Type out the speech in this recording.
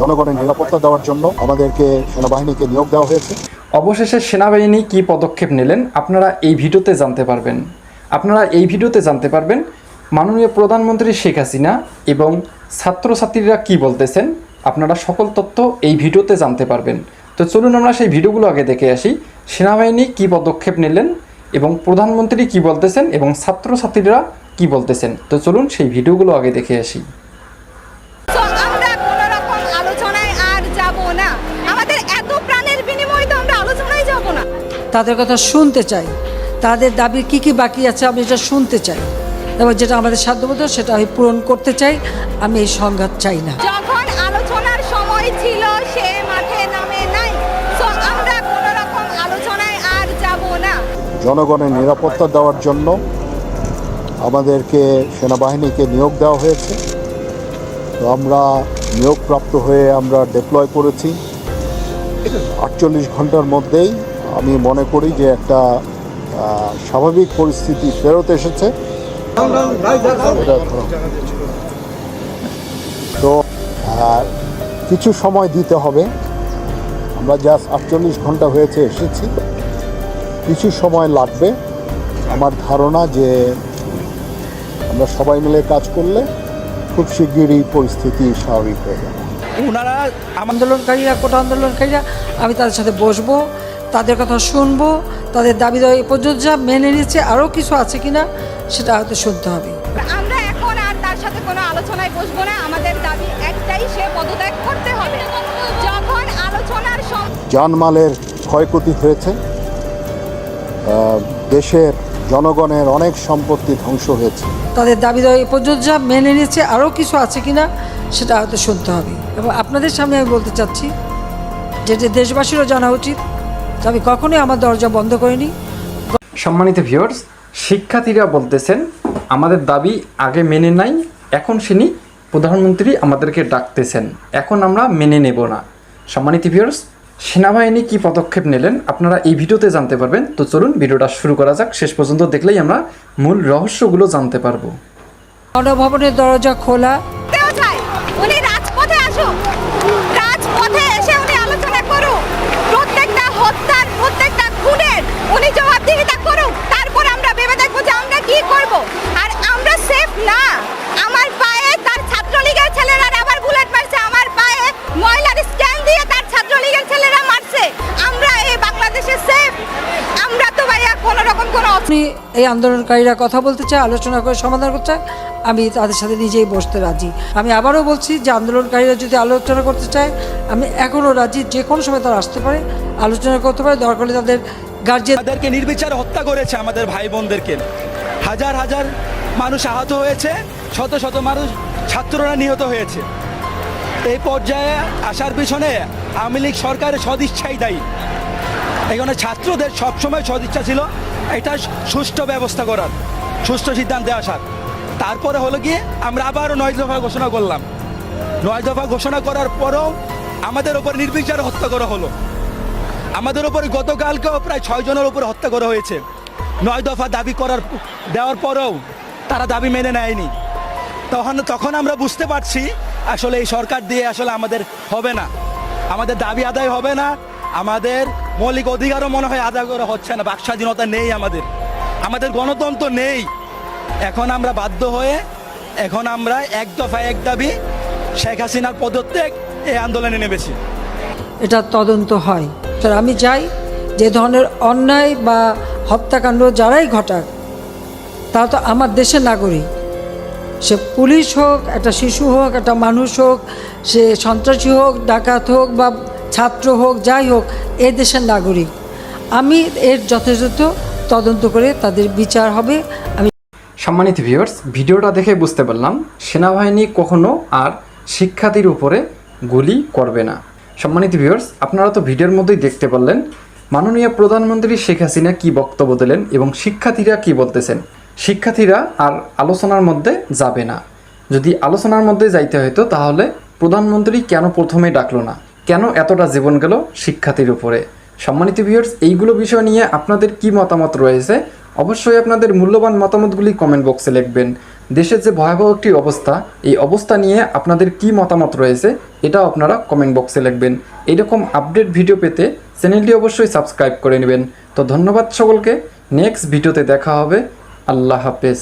জনগণের নিরাপত্তা দেওয়ার জন্য আমাদেরকে সেনাবাহিনীকে নিয়োগ দেওয়া হয়েছে। অবশেষে সেনাবাহিনী কী পদক্ষেপ নিলেন আপনারা এই ভিডিওতে জানতে পারবেন। আপনারা এই ভিডিওতে জানতে পারবেন মাননীয় প্রধানমন্ত্রী শেখ হাসিনা এবং ছাত্রছাত্রীরা কি বলতেছেন, আপনারা সকল তথ্য এই ভিডিওতে জানতে পারবেন। তো চলুন আমরা সেই ভিডিওগুলো আগে দেখে আসি, সেনাবাহিনী কি পদক্ষেপ নিলেন এবং প্রধানমন্ত্রী কি বলতেছেন এবং ছাত্রছাত্রীরা কি বলতেছেন। তো চলুন সেই ভিডিওগুলো আগে দেখে আসি। তাদের কথা শুনতে চাই। তাদের দাবি কি কি বাকি আছে আমি এটা শুনতে চাই। এবং যেটা আমাদের সাধ্যমতো সেটা আমি পূরণ করতে চাই। আমি এই সংঘাত চাই না। যখন আলোচনার সময় ছিল সে মাঠে নামে নাই। তো আমরা কোনো রকম আলোচনায় আর যাব না। জনগণের নিরাপত্তা দেওয়ার জন্য আমাদেরকে সেনাবাহিনীকে নিয়োগ দেওয়া হয়েছে। তো আমরা নিয়োগপ্রাপ্ত হয়ে আমরা ডিপ্লয় করেছি। আটচল্লিশ ঘণ্টার মধ্যেই আমি মনে করি যে একটা স্বাভাবিক পরিস্থিতি ফেরত এসেছে। তো কিছু সময় দিতে হবে। আমরা জাস্ট আটচল্লিশ ঘণ্টা হয়েছে এসেছি। কিছু সময় লাগবে। আমার ধারণা যে আমরা সবাই মিলে কাজ করলে খুব শিগগিরই পরিস্থিতি স্বাভাবিক হয়ে যাবে। ওনারা আন্দোলনকারীরা, কোটা আন্দোলনকারীরা, আমি তাদের সাথে বসবো। তাদের কথা শুনব তাদের দাবি দাবি এ পর্যন্ত যা মেনে নিচ্ছে আরও কিছু আছে কিনা সেটা হয়তো শুনতে হবে। আমরা এখন আর তার সাথে কোনো আলোচনায় বসবো না আমাদের দাবি একটাই সে পদত্যাগ করতে হবে। যখন আলোচনার জানমালের ক্ষয়ক্ষতি হয়েছে দেশের জনগণের অনেক সম্পত্তি ধ্বংস হয়েছে। তাদের দাবি দাবি এ পর্যন্ত যা মেনে নিচ্ছে আরও কিছু আছে কিনা সেটা হয়তো শুনতে হবে। এবং আপনাদের সামনে আমি বলতে চাচ্ছি যে যে দেশবাসীরও জানা উচিত আমি কখনোই আমার দরজা বন্ধ করিনি। সম্মানিত ভিউয়ার্স শিক্ষার্থীরা বলতেছেন আমাদের দাবি আগে মেনে নাই এখন তিনি প্রধানমন্ত্রী আমাদেরকে ডাকতেছেন। এখন আমরা মেনে নেব না। সম্মানিত ভিউয়ার্স সেনাবাহিনী কি পদক্ষেপ নিলেন আপনারা এই ভিডিওতে জানতে পারবেন। তো চলুন ভিডিওটা শুরু করা যাক। শেষ পর্যন্ত দেখলেই আমরা মূল রহস্যগুলো জানতে পারব। গণভবনের দরজা খোলা আপনি এই আন্দোলনকারীরা কথা বলতে চায়, আলোচনা করে সমাধান করতে চায়, আমি তাদের সাথে নিজেই বসতে রাজি। আমি আবারও বলছি যে আন্দোলনকারীরা যদি আলোচনা করতে চায়, আমি এখনও রাজি, যে কোনো সময় তারা আসতে পারে, আলোচনা করতে পারে, দরকার হলে তাদের গার্জেন নির্বিচারে হত্যা করেছে আমাদের ভাই বোনদেরকে হাজার হাজার মানুষ আহত হয়েছে, শত শত মানুষ, ছাত্ররা নিহত হয়েছে। এই পর্যায়ে আসার পিছনে আওয়ামী লীগ সরকারের সদিচ্ছাই দায়ী। এখানে ছাত্রদের সবসময় সদিচ্ছা ছিল। এটা সুষ্ঠু ব্যবস্থা করার, সুষ্ঠু সিদ্ধান্তে আসার তারপরে হলো গিয়ে আমরা আবারও নয় দফা ঘোষণা করলাম। নয় দফা ঘোষণা করার পরেও আমাদের ওপর নির্বিচার হত্যা করা হলো। আমাদের উপরে গতকালকেও প্রায় ছয় জনের উপরে হত্যা করা হয়েছে। নয় দফা দাবি করার দেওয়ার পরেও তারা দাবি মেনে নেয়নি। তখন তখন আমরা বুঝতে পারছি, আসলে এই সরকার দিয়ে আসলে আমাদের হবে না। আমাদের দাবি আদায় হবে না। আমাদের মৌলিক অধিকারও মনে হয় আদায় করা হচ্ছে না বাক স্বাধীনতা নেই আমাদের। আমাদের গণতন্ত্র নেই। এখন আমরা বাধ্য হয়ে, এখন আমরা এক দফা এক দাবি শেখ হাসিনার পদত্যাগ এই আন্দোলনে নেমেছি। এটা তদন্ত হয়। আমি চাই যে ধরনের অন্যায় বা হত্যাকাণ্ড যারাই ঘটাক তা তো আমার দেশের নাগরিক। সে পুলিশ হোক, একটা শিশু হোক, একটা মানুষ হোক, সে সন্ত্রাসী হোক, ডাকাত হোক বা ছাত্র হোক, যাই হোক, এ দেশের নাগরিক। আমি এর যথাযথ তদন্ত করে তাদের বিচার হবে। আমি সম্মানিত ভিউয়ার্স ভিডিওটা দেখে বুঝতে পারলাম, সেনাবাহিনী কখনো আর শিক্ষার্থীর উপরে গুলি করবে না। সম্মানিত ভিউয়ার্স আপনারা তো ভিডিওর মধ্যেই দেখতে পারলেন, মাননীয় প্রধানমন্ত্রী শেখ হাসিনা কি বক্তব্য দিলেন এবং শিক্ষার্থীরা কি বলতেছেন? শিক্ষার্থীরা আর আলোচনার মধ্যে যাবে না। যদি আলোচনার মধ্যে যাইতে হতো তাহলে প্রধানমন্ত্রী কেন প্রথমে ডাকলো না? কেন এতটা জীবন গেল শিক্ষার্থীর উপরে? সম্মানিত ভিউয়ার্স এইগুলো বিষয় নিয়ে আপনাদের কি মতামত রয়েছে? অবশ্যই আপনাদের মূল্যবান মতামতগুলি কমেন্ট বক্সে লিখবেন। দেশের যে ভয়াবহ একটি অবস্থা, এই অবস্থা নিয়ে আপনাদের কি মতামত রয়েছে, এটাও আপনারা কমেন্ট বক্সে লিখবেন। এরকম আপডেট ভিডিও পেতে চ্যানেলটি অবশ্যই সাবস্ক্রাইব করে নেবেন। তো ধন্যবাদ সকলকে। নেক্সট ভিডিওতে দেখা হবে। আল্লাহ হাফেজ।